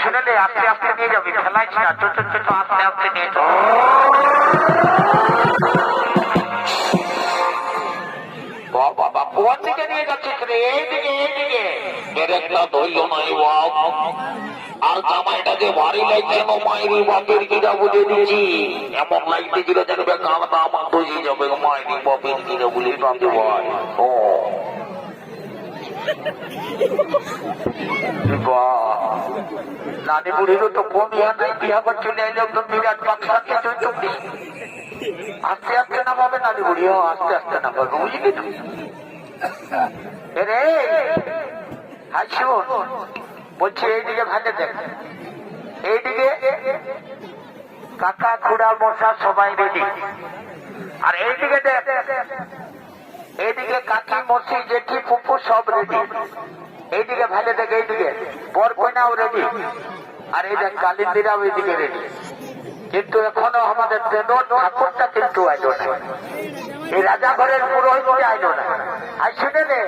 শুনে আস্তে আস্তে নিয়ে যাবি ফেলাইছি না ছোট ছোট আস্তে আস্তে নিয়ে বাপ। আর জামাইটা যে ভারী লাগছে না মায়ের বাপের বুঝে দিচ্ছি। এমন লাগতে ছিল যেন কামটা আমার বুঝে যাবে মায়ের বাপের কিনা বলে দিচ্ছি ভাই নানি বুড়িরও তো ইয়া নাই বিয়া করে চলে একদম বিরাট আস্তে আস্তে বুড়ি আস্তে আস্তে বুঝলি তো রে বলছি এইদিকে দেখ এইদিকে কাকা, খুড়া, মশা সবাই রেডি। আর এইদিকে দেখ এইদিকে কাকি, মসি, জেঠি ফুপু সব রেডি এইদিকে ভালো দেখ এইদিকে বর কইনাও রেডি আর এই দেখ, কালিন্দিরাও এইদিকে রেডি কিন্তু এখনও আমাদের তেদর ঠাকুরটা কিন্তু আইলো না। এই রাজা ঘরের পুরোহিত আইলো না। আর শুনে নে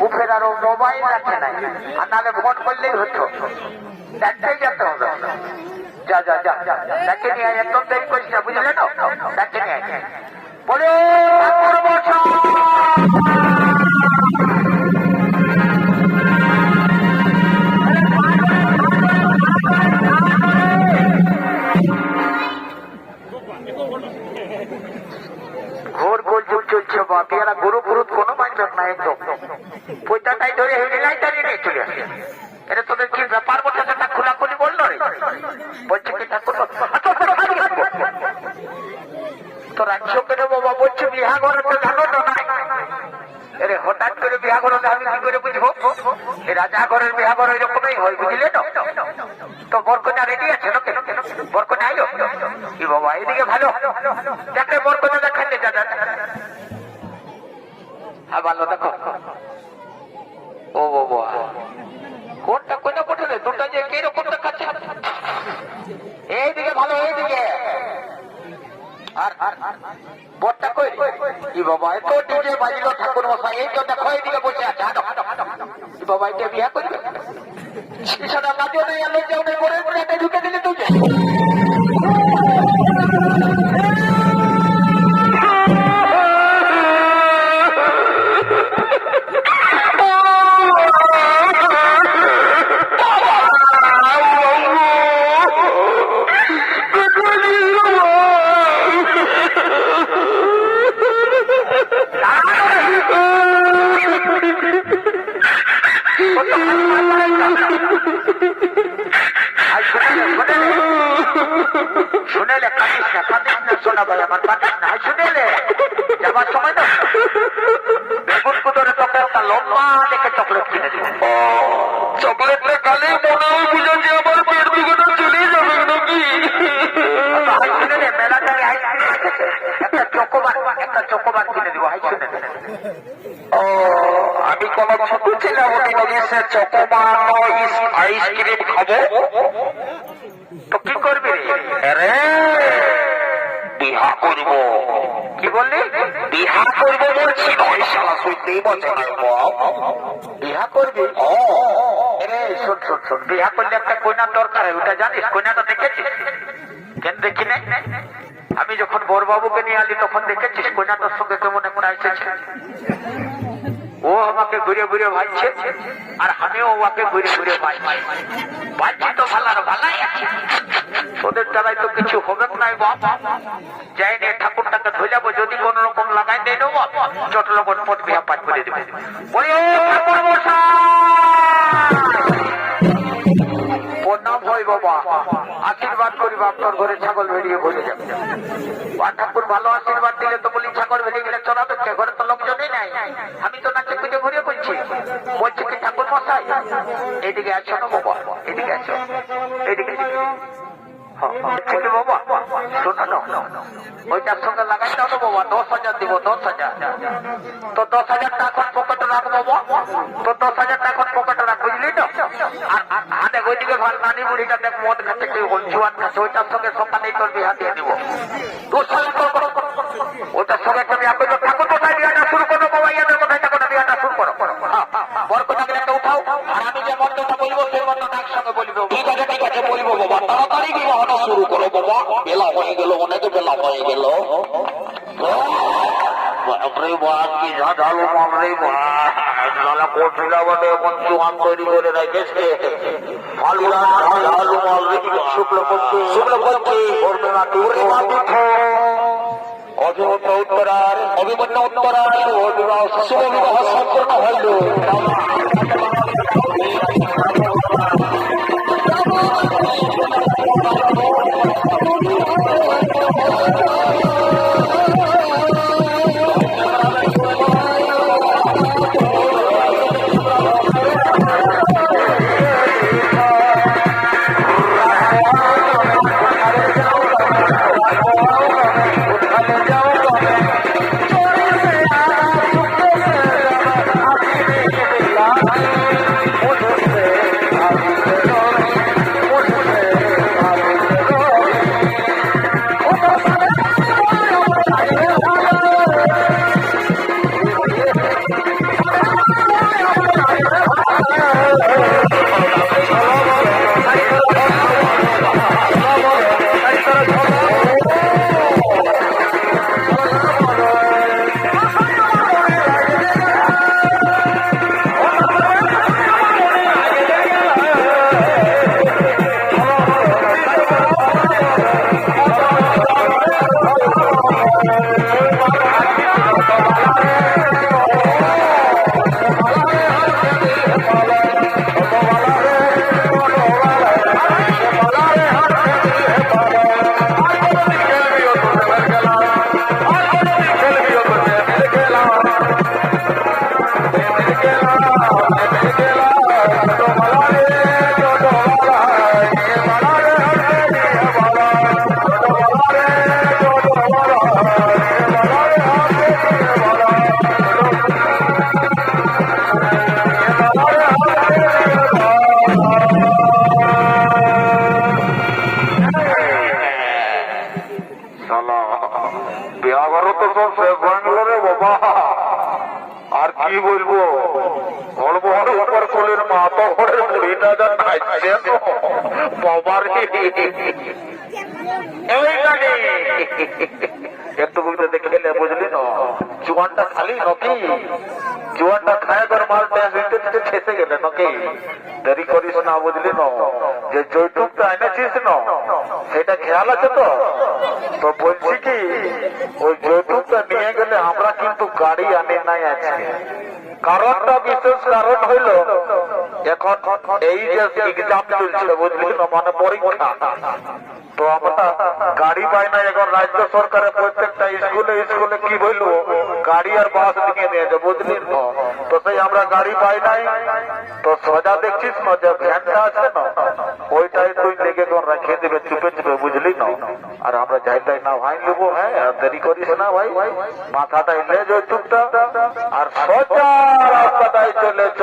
মুখের আরও মোবাইল রাখে নাই। আর নাহলে ফোন করলেই হতো। দেখতেই যেতে হবে। যা যা যা দেখে নিয়ে একদম দেরি করিস না, বুঝলে না দেখে নিয়ে বলে ঠাকুর মশাই! করে করে করে রাজা ঘরের বিহা ঘর এরকমই হয়, বুঝলে তো? তো বরকন্যা রেডি আছে না বাবা, এদিকে ভালো। দেখে বরকন্যা দেখাচ্ছে দাদা হ্যাঁ ভালো দেখো ও বাবা কোনটা কোনটা পটলে দুটা যে কীরকম দেখাচ্ছে এইদিকে ভালো এইদিকে আর আর বটটা কই? ই বাবা এত ডিজে বাজিল ঠাকুর মশাই এই জন্য দেখো এইদিকে বসে আছে। হাঁটো ই বাবা, এটা বিয়া করবে? সাদা লাজও নেই আলো যাও নেই করে ঢুকে দিলে তুই। না ভাই আমার কাটিস না শুনেলে? যাবার সময় তো বেগুন কুদরে তোকে একটা লম্বা দেখে চকলেট কিনে দিব চকলেটটা কালে মনে হয় বুঝেছি আমার পেট দুগুলো চলে যাবে নাকি? শুনেলে মেলাটারে আইসক্রিম একটা চকোবার একটা চকোবার কিনে দিব হাই শুনে ও আমি কোন ছোট ছেলে ওদিন এসে চকোবানো আইসক্রিম খাব? তো কি করবি রে? বিহা করব। কি বললি? বিহা করব বলছি শালা বিহা করবি? বিহা করলে একটা কইনার দরকার ওটা জানিস? কইনাটা দেখেছিস? কেন দেখি নাই? আমি যখন বড়বাবুকে নিয়ে আলি, তখন দেখেছিস কইনাটার সঙ্গে কেমন একটা এসেছে ও আমাকে ঘুরে ঘুরে ভাইছে আর আমিও ওকে ঘুরে ঘুরে ভাই ভাইছি তো ভালার ভালাই আছে। ওদের দ্বারাই তো কিছু হবে নাই বাপ। যাই নিয়ে ঠাকুরটাকে ধরে যাব যদি কোন রকম লাগাই দেয় চট লগন মোট বিহা পাঠ করে দেবে। বলি, ও ঠাকুর মশাই! প্রণাম হয় বাবা। আশীর্বাদ করি বাপটার ঘরে ছাগল ভেড়িয়ে ভরে যাবে ঠাকুর ভালো আশীর্বাদ দিলে তো বলি ছাগল বেরিয়ে বলছি বলছি কি ঠাকুর মশাই এইদিকে আছো। না বাবা এদিকে। আছো ঠিক আছে বাবা, শোনো না। ওইটার সঙ্গে লাগাই দাও বাবা। দশ হাজার দিব, দশ হাজার। তো দশ হাজার টাকা পকেটে রাখব বাবা। তো দশ হাজার টাকা পকেটে রাখ, বুঝলি তো? ওইদিকে নানি বুড়িটা দেখ, মদ কেউ ওইটার সঙ্গে সকালেই তোর দিব। সঙ্গে বাবা কোটিলা বটে এখন চুয়ান তৈরি করে রেখেছে। ফালুরা ঝাঁঝালো মামরে শুক্লপক্ষে শুক্লপক্ষে পূর্ণিমা পূর্ণিমা তিথ অভিমন্য উত্তরার অভিমন্য উত্তরার শুভ বিবাহ সম্পূর্ণ হইল। একটু দেখলে বুঝলি না জোয়ানটা খালি নাকি জোয়ানটা খায় তোর মাল দিতে দিতে ছেসে গেলে নাকি দেরি করিস না বুঝলি না যে যৌতুকটা এনেছিস না সেটা খেয়াল আছে তো তো বলছি কি ওই যৌতুকটা নিয়ে গেলে আমরা কিন্তু গাড়ি আনি নাই আজকে কারণটা বিশেষ কারণ হইল এখন এই যে এক্সাম চলছে, বুঝলি মানে পরীক্ষা। তো আমরা গাড়ি পাই না এখন রাজ্য সরকারের প্রত্যেকটা স্কুলে স্কুলে কি বলল গাড়ি আর বাস নিয়ে নিয়েছে, বুঝলি তো। তো সেই আমরা গাড়ি পাই নাই। তো সোজা দেখছিস না যে ভ্যানটা আছে না? ওইটাই তুই লেগে তোর রাখিয়ে দিবে, চুপে চুপে বুঝলি না? আর আমরা যাই তাই না ভাই, নেব হ্যাঁ? দেরি করিস না ভাই। মাথাটাই লে চুপটা। আর সোজা রাস্তাটাই চলেছ